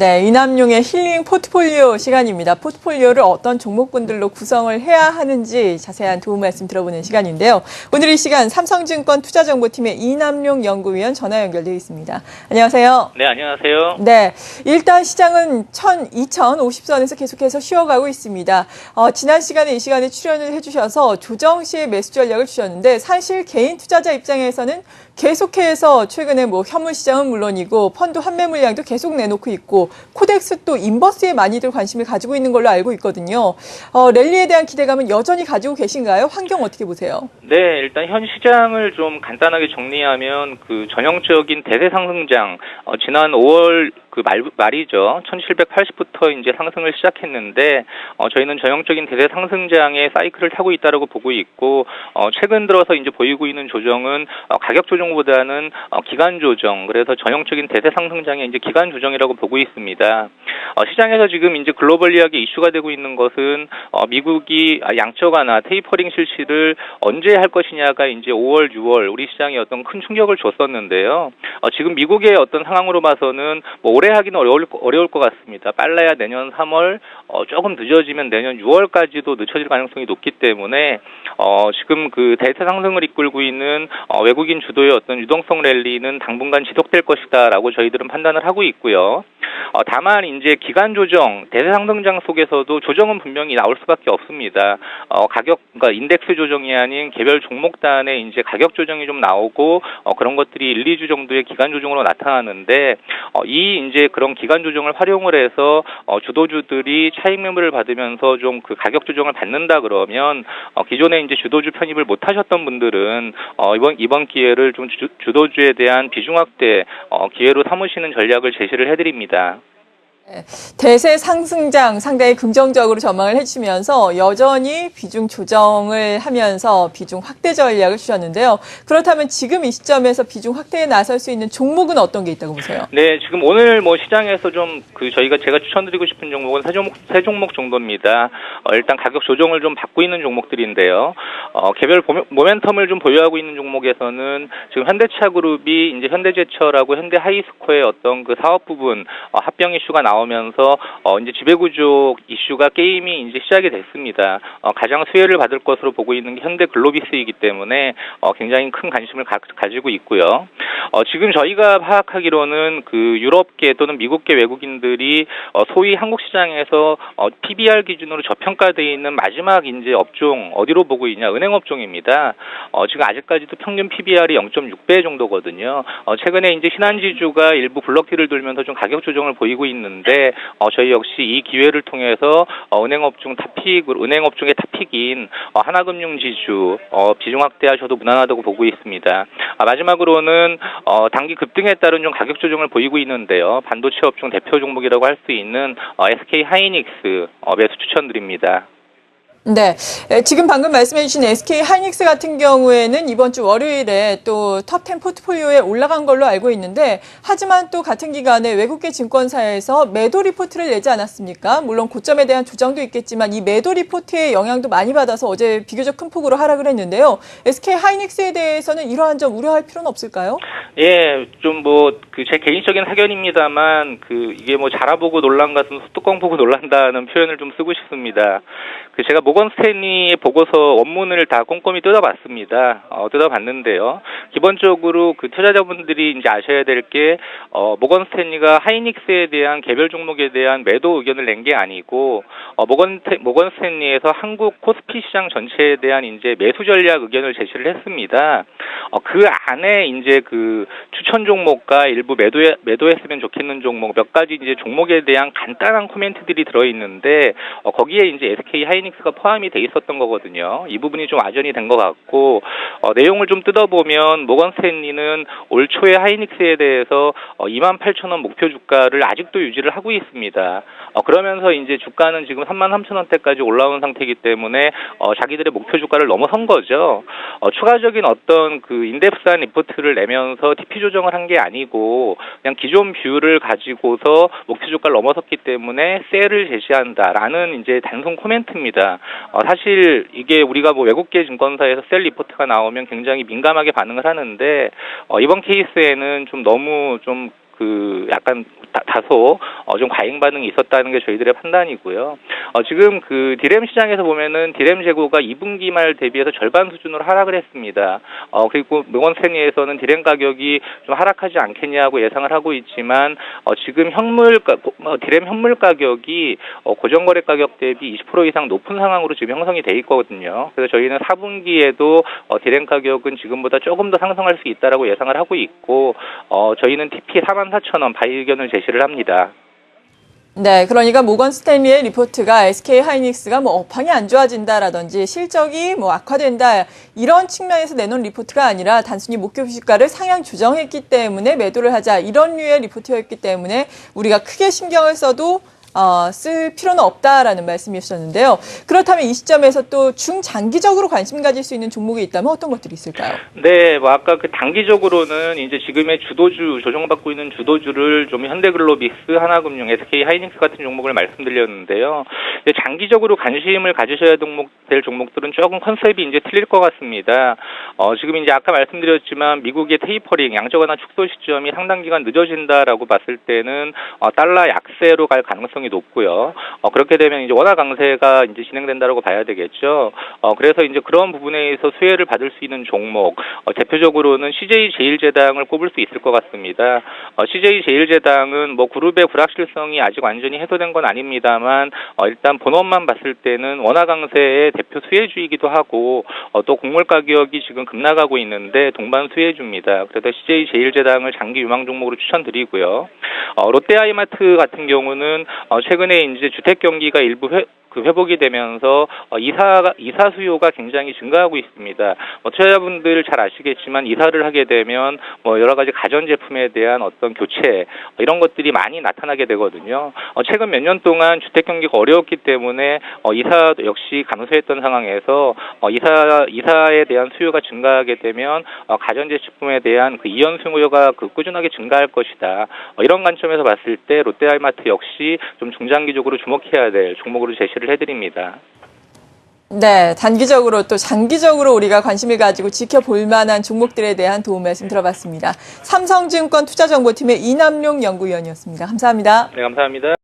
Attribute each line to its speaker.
Speaker 1: 네, 이남용의 힐링 포트폴리오 시간입니다. 포트폴리오를 어떤 종목군들로 구성을 해야 하는지 자세한 도움 말씀 들어보는 시간인데요. 오늘 이 시간 삼성증권 투자정보팀의 이남용 연구위원 전화 연결되어 있습니다. 안녕하세요.
Speaker 2: 네, 안녕하세요.
Speaker 1: 네, 일단 시장은 1000, 2050선에서 계속해서 쉬어가고 있습니다. 어, 지난 시간에 이 시간에 출연을 해주셔서 조정 시의 매수 전략을 주셨는데 사실 개인 투자자 입장에서는 계속해서 최근에 뭐 현물 시장은 물론이고 펀드 환매 물량도 계속 내놓고 있고 코덱스 또 인버스에 많이들 관심을 가지고 있는 걸로 알고 있거든요. 어, 랠리에 대한 기대감은 여전히 가지고 계신가요? 환경 어떻게 보세요?
Speaker 2: 네, 일단 현 시장을 좀 간단하게 정리하면 그 전형적인 대세 상승장, 어, 지난 5월 그 말, 말이죠. 1780부터 이제 상승을 시작했는데, 어, 저희는 전형적인 대세 상승장의 사이클을 타고 있다라고 보고 있고, 어, 최근 들어서 이제 보이고 있는 조정은 어, 가격 조정보다는 어, 기간 조정, 그래서 전형적인 대세 상승장의 이제 기간 조정이라고 보고 있습니다. 어, 시장에서 지금 이제 글로벌리하게 이슈가 되고 있는 것은 어, 미국이 아, 양적 완화, 테이퍼링 실시를 언제 할 것이냐가 이제 5월, 6월 우리 시장에 어떤 큰 충격을 줬었는데요. 어, 지금 미국의 어떤 상황으로 봐서는 뭐 올해 하기는 어려울 어려울 것 같습니다. 빨라야 내년 3월, 어, 조금 늦어지면 내년 6월까지도 늦춰질 가능성이 높기 때문에 어, 지금 그 대세 상승을 이끌고 있는 어, 외국인 주도의 어떤 유동성 랠리는 당분간 지속될 것이다라고 저희들은 판단을 하고 있고요. 어, 다만 이제 기간 조정, 대세 상승장 속에서도 조정은 분명히 나올 수밖에 없습니다. 어, 가격, 그러니까 인덱스 조정이 아닌 개별 종목 단의 이제 가격 조정이 좀 나오고 어, 그런 것들이 1, 2주 정도의 기간 조정으로 나타나는데 어, 이 이제 그런 기간 조정을 활용을 해서 어, 주도주들이 차익 매물을 받으면서 좀 그 가격 조정을 받는다 그러면 어, 기존에 이제 주도주 편입을 못 하셨던 분들은 어, 이번 이번 기회를 좀 주, 주도주에 대한 비중 확대 어, 기회로 삼으시는 전략을 제시를 해드립니다.
Speaker 1: 대세 상승장 상당히 긍정적으로 전망을 해주시면서 여전히 비중 조정을 하면서 비중 확대 전략을 주셨는데요. 그렇다면 지금 이 시점에서 비중 확대에 나설 수 있는 종목은 어떤 게 있다고 보세요?
Speaker 2: 네, 지금 오늘 뭐 시장에서 좀 그 저희가 제가 추천드리고 싶은 종목은 세 종목 세 종목 정도입니다. 어, 일단 가격 조정을 좀 받고 있는 종목들인데요. 어, 개별 모멘- 모멘텀을 좀 보유하고 있는 종목에서는 지금 현대차그룹이 이제 현대제철하고 현대하이스코의 어떤 그 사업 부분 어, 합병 이슈가 나 오면서 어, 이제 지배구조 이슈가 게임이 이제 시작이 됐습니다. 어, 가장 수혜를 받을 것으로 보고 있는 게 현대 글로비스이기 때문에 어, 굉장히 큰 관심을 가, 가지고 있고요. 어, 지금 저희가 파악하기로는 그 유럽계 또는 미국계 외국인들이 어, 소위 한국 시장에서 어, PBR 기준으로 저평가되어 있는 마지막 이제 업종 어디로 보고 있냐 은행 업종입니다. 어, 지금 아직까지도 평균 PBR이 0.6배 정도거든요. 어, 최근에 이제 신한지주가 일부 블록티를 돌면서 좀 가격 조정을 보이고 있는데 어, 저희 역시 이 기회를 통해서 어, 은행 업종 탑픽 은행 업종의 탑픽인 어, 하나금융지주 어, 비중 확대하셔도 무난하다고 보고 있습니다. 아, 마지막으로는 어, 단기 급등에 따른 좀 가격 조정을 보이고 있는데요. 반도체 업종 대표 종목이라고 할 수 있는 어, SK 하이닉스 어, 매수 추천드립니다.
Speaker 1: 네. 에, 지금 방금 말씀해 주신 SK 하이닉스 같은 경우에는 이번 주 월요일에 또 톱10 포트폴리오에 올라간 걸로 알고 있는데 하지만 또 같은 기간에 외국계 증권사에서 매도 리포트를 내지 않았습니까? 물론 고점에 대한 조정도 있겠지만 이 매도 리포트의 영향도 많이 받아서 어제 비교적 큰 폭으로 하락을 했는데요. SK 하이닉스에 대해서는 이러한 점 우려할 필요는 없을까요?
Speaker 2: 예, 좀뭐 그 제 개인적인 사견입니다만 그 이게 뭐 자라보고 놀란 같은 소뚜껑 보고 놀란다는 표현을 좀 쓰고 싶습니다. 그 제가 모건 스탠리의 보고서 원문을 다 꼼꼼히 뜯어봤습니다. 어, 뜯어봤는데요. 기본적으로 그 투자자분들이 이제 아셔야 될게 어, 모건 스탠리가 하이닉스에 대한 개별 종목에 대한 매도 의견을 낸 게 아니고 어, 모건 테- 모건 스탠리에서 한국 코스피 시장 전체에 대한 이제 매수 전략 의견을 제시를 했습니다. 어, 그 안에 이제 그 추천 종목과 일부 매도해, 매도했으면 좋겠는 종목 몇 가지 이제 종목에 대한 간단한 코멘트들이 들어 있는데 어, 거기에 이제 SK 하이닉스가 포함이 돼 있었던 거거든요. 이 부분이 좀 와전이 된 것 같고 어, 내용을 좀 뜯어보면 모건 스탠리는 올 초에 하이닉스에 대해서 어, 28,000원 목표 주가를 아직도 유지를 하고 있습니다. 어, 그러면서 이제 주가는 지금 33,000원대까지 올라온 상태이기 때문에 어, 자기들의 목표 주가를 넘어선 거죠. 어, 추가적인 어떤 그 인덱스한 리포트를 내면서 TP 조 정을 한 게 아니고 그냥 기존 뷰를 가지고서 목표 주가를 넘어섰기 때문에 셀을 제시한다라는 이제 단순 코멘트입니다. 어, 사실 이게 우리가 뭐 외국계 증권사에서 셀 리포트가 나오면 굉장히 민감하게 반응을 하는데 어, 이번 케이스에는 좀 너무 좀 그 약간 다, 소 어, 좀 과잉 반응이 있었다는 게 저희들의 판단이고요. 어, 지금 그 디램 시장에서 보면은 디램 재고가 2분기 말 대비해서 절반 수준으로 하락을 했습니다. 어, 그리고 명원 세니에서는 디램 가격이 좀 하락하지 않겠냐고 예상을 하고 있지만 어, 지금 현물 가, 어, 디램 현물 가격이 어, 고정거래 가격 대비 20% 이상 높은 상황으로 지금 형성이 돼 있거든요. 그래서 저희는 4분기에도 어, 디램 가격은 지금보다 조금 더 상승할 수 있다라고 예상을 하고 있고 어, 저희는 TP 4만 14,000원 의견을 제시를 합니다.
Speaker 1: 네, 그러니까 모건 스탠리의 리포트가 SK 하이닉스가 뭐 업황이 안 좋아진다라든지 실적이 뭐 악화된다 이런 측면에서 내놓은 리포트가 아니라 단순히 목표 주가를 상향 조정했기 때문에 매도를 하자 이런 류의 리포트였기 때문에 우리가 크게 신경을 써도 어, 쓸 필요는 없다라는 말씀이셨는데요. 그렇다면 이 시점에서 또 중장기적으로 관심 가질 수 있는 종목이 있다면 어떤 것들이 있을까요?
Speaker 2: 네, 뭐 아까 그 단기적으로는 이제 지금의 주도주 조정받고 있는 주도주를 좀 현대글로비스, 하나금융, SK 하이닉스 같은 종목을 말씀드렸는데요. 이제 장기적으로 관심을 가지셔야 될 종목들은 조금 컨셉이 이제 틀릴 것 같습니다. 어, 지금 이제 아까 말씀드렸지만 미국의 테이퍼링, 양적 완화 축소 시점이 상당 기간 늦어진다라고 봤을 때는 어, 달러 약세로 갈 가능성 이 높고요. 어, 그렇게 되면 이제 원화 강세가 이제 진행된다라고 봐야 되겠죠. 어, 그래서 이제 그런 부분에 있어 수혜를 받을 수 있는 종목, 어, 대표적으로는 CJ 제일제당을 꼽을 수 있을 것 같습니다. 어, CJ 제일제당은 뭐 그룹의 불확실성이 아직 완전히 해소된 건 아닙니다만 어, 일단 본원만 봤을 때는 원화 강세의 대표 수혜주이기도 하고 어, 또 곡물 가격이 지금 급락하고 있는데 동반 수혜주입니다. 그래서 CJ 제일제당을 장기 유망 종목으로 추천드리고요. 어, 롯데하이마트 같은 경우는 어, 최근에 이제 주택 경기가 일부 회, 그 회복이 되면서 어, 이사 이사 수요가 굉장히 증가하고 있습니다. 뭐 투자자분들 잘 아시겠지만 이사를 하게 되면 뭐 여러 가지 가전 제품에 대한 어떤 교체 어, 이런 것들이 많이 나타나게 되거든요. 어, 최근 몇 년 동안 주택 경기가 어려웠기 때문에 어, 이사 역시 감소했던 상황에서 어, 이사 이사에 대한 수요가 증가하게 되면 어, 가전 제품에 대한 그 이연 수요가 그 꾸준하게 증가할 것이다. 어, 이런 관점에서 봤을 때 롯데하이마트 역시 좀 중장기적으로 주목해야 될 종목으로 제시를 해드립니다.
Speaker 1: 네, 단기적으로 또 장기적으로 우리가 관심을 가지고 지켜볼 만한 종목들에 대한 도움 말씀 들어봤습니다. 삼성증권 투자정보팀의 이남용 연구위원이었습니다. 감사합니다.
Speaker 2: 네, 감사합니다.